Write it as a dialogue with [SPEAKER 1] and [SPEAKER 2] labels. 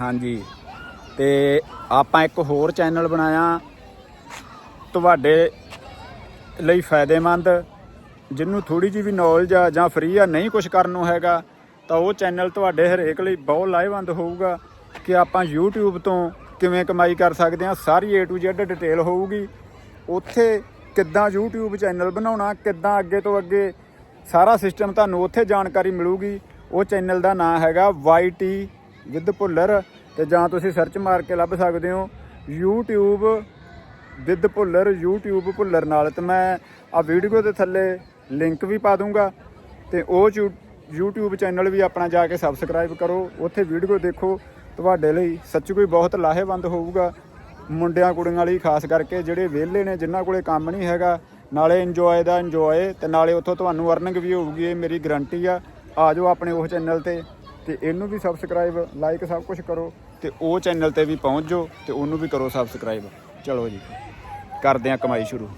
[SPEAKER 1] ਹਾਂਜੀ। ਤੇ ਆਪਾਂ ਇੱਕ ਹੋਰ ਚੈਨਲ ਬਣਾਇਆ। ਤੁਹਾਡੇ ਲਈ ਫਾਇਦੇਮੰਦ ਜਿਹਨੂੰ ਥੋੜੀ ਜਿਹੀ ਵੀ ਨੌਲੇਜ ਆ ਜਾਂ ਫ੍ਰੀ ਆ, ਨਹੀਂ ਕੁਝ ਕਰਨ ਨੂੰ ਹੈਗਾ, ਤਾਂ ਉਹ ਚੈਨਲ ਤੁਹਾਡੇ ਹਰੇਕ ਲਈ ਬਹੁਤ ਲਾਹੇਵੰਦ ਹੋਊਗਾ ਕਿ ਆਪਾਂ YouTube ਤੋਂ ਕਿਵੇਂ ਕਮਾਈ ਕਰ ਸਕਦੇ ਹਾਂ। ਸਾਰੀ A to Z ਡਿਟੇਲ ਹੋਊਗੀ। ਉੱਥੇ ਕਿੱਦਾਂ YouTube ਚੈਨਲ ਬਣਾਉਣਾ, ਕਿੱਦਾਂ ਅੱਗੇ ਤੋਂ ਅੱਗੇ ਸਾਰਾ ਸਿਸਟਮ ਤੁਹਾਨੂੰ ਉੱਥੇ ਜਾਣਕਾਰੀ ਮਿਲੂਗੀ। ਉਹ ਚੈਨਲ ਦਾ ਨਾਮ ਹੈਗਾ YT ਵਿਦ ਭੁੱਲਰ ਤੇ ਜਾਂ ਤੁਸੀਂ ਸਰਚ ਮਾਰ ਕੇ ਲੱਭ ਸਕਦੇ ਹੋ YouTube with Bhullar, YouTube Bhullar ਨਾਲ। ਤੇ ਮੈਂ ਆ ਵੀਡੀਓ ਦੇ ਥੱਲੇ ਲਿੰਕ ਵੀ ਪਾ ਦੂੰਗਾ ਤੇ ਉਹ ਯੂ- YouTube ਚੈਨਲ ਵੀ ਆਪਣਾ ਜਾ ਕੇ ਸਬਸਕ੍ਰਾਈਬ ਕਰੋ। ਉੱਥੇ ਵੀਡੀਓ ਦੇਖੋ। ਤੁਹਾਡੇ ਲਈ ਸੱਚ ਕੋਈ ਬਹੁਤ ਲਾਹੇਵੰਦ ਹੋਊਗਾ। ਮੁੰਡਿਆਂ ਕੁੜੀਆਂ ਲਈ ਖਾਸ ਕਰਕੇ ਜਿਹੜੇ ਵਿਹਲੇ ਨੇ, ਜਿਨ੍ਹਾਂ ਕੋਲੇ ਕੰਮ ਨਹੀਂ ਹੈਗਾ, ਨਾਲੇ ਇੰਜੋਏ ਦਾ ਇੰਜੋਏ ਤੇ ਨਾਲੇ ਉੱਥੋਂ ਤੁਹਾਨੂੰ ਅਰਨਿੰਗ ਵੀ ਹੋਊਗੀ, ਇਹ ਮੇਰੀ ਗਰੰਟੀ ਆ। ਆ ਜਾਓ ਆਪਣੇ ਉਹ ਚੈਨਲ ਤੇ। ਤੇ ਇਹਨੂੰ ਵੀ ਸਬਸਕ੍ਰਾਈਬ ਲਾਈਕ ਸਭ ਕੁਝ ਕਰੋ ਤੇ ਉਹ ਚੈਨਲ ਤੇ ਵੀ ਪਹੁੰਚ ਜਾਓ ਤੇ ਉਹਨੂੰ ਵੀ ਕਰੋ ਸਬਸਕ੍ਰਾਈਬ ਚਲੋ ਜੀ, ਕਰਦੇ ਆ ਕਮਾਈ ਸ਼ੁਰੂ।